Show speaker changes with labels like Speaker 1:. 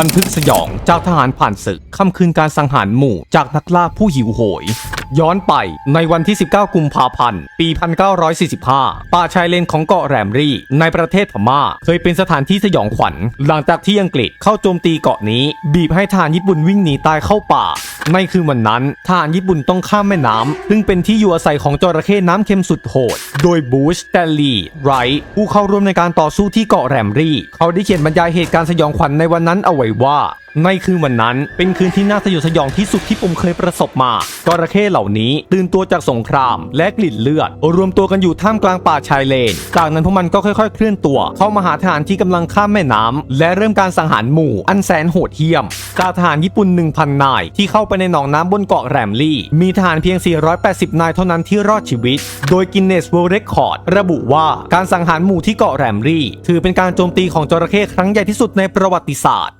Speaker 1: วันทึกสยองจากทหารผ่านศึกค่ำคืนการสังหารหมู่จากนักล่าผู้หิวโหย ย้อนไปในวันที่ 19 กุมภาพันธ์ ปี 1945 ป่าชายเลนของเกาะแรมรีในประเทศพม่า เคยเป็นสถานที่สยองขวัญ หลังจากที่อังกฤษเข้าโจมตีเกาะนี้ บีบให้ทหารญี่ปุ่นวิ่งหนีตายเข้าป่า ในคืนวันนั้นทหารญี่ปุ่นต้องข้ามแม่น้ำซึ่งเป็นที่อยู่อาศัยของจระเข้น้ำเค็มสุดโหด โดยบูชแตลลีไรท์ผู้เข้าร่วมในการต่อสู้ที่เกาะแรมรีเขาได้เขียนบรรยายเหตุการณ์สยองขวัญในวันนั้นเอาไว้ว่าในคืนวันนั้นเป็นคืนที่น่าสยดสยองที่สุดที่ผมเคยประสบมาจระเข้เหล่านี้ตื่นตัวจากสงคราม และกลิ่นเลือด รวมตัวกันอยู่ท่ามกลางป่าชายเลน จากนั้นพวกมันก็ค่อย ๆ เคลื่อนตัว เข้ามาหาทหารที่กำลังข้ามแม่น้ำและเริ่มการสังหารหมู่อันแสนโหดเหี้ยมจากทหารญี่ปุ่น 1,000 นายที่เข้าไปในหนองน้ำบนเกาะแรมลี่ มีทหารเพียง 480 นายเท่านั้นที่รอดชีวิต โดยกินเนส World Record ระบุว่าการสังหารหมู่ที่เกาะแรมลี่ ถือเป็นการโจมตีของจระเข้ครั้งใหญ่ที่สุดในประวัติศาสตร์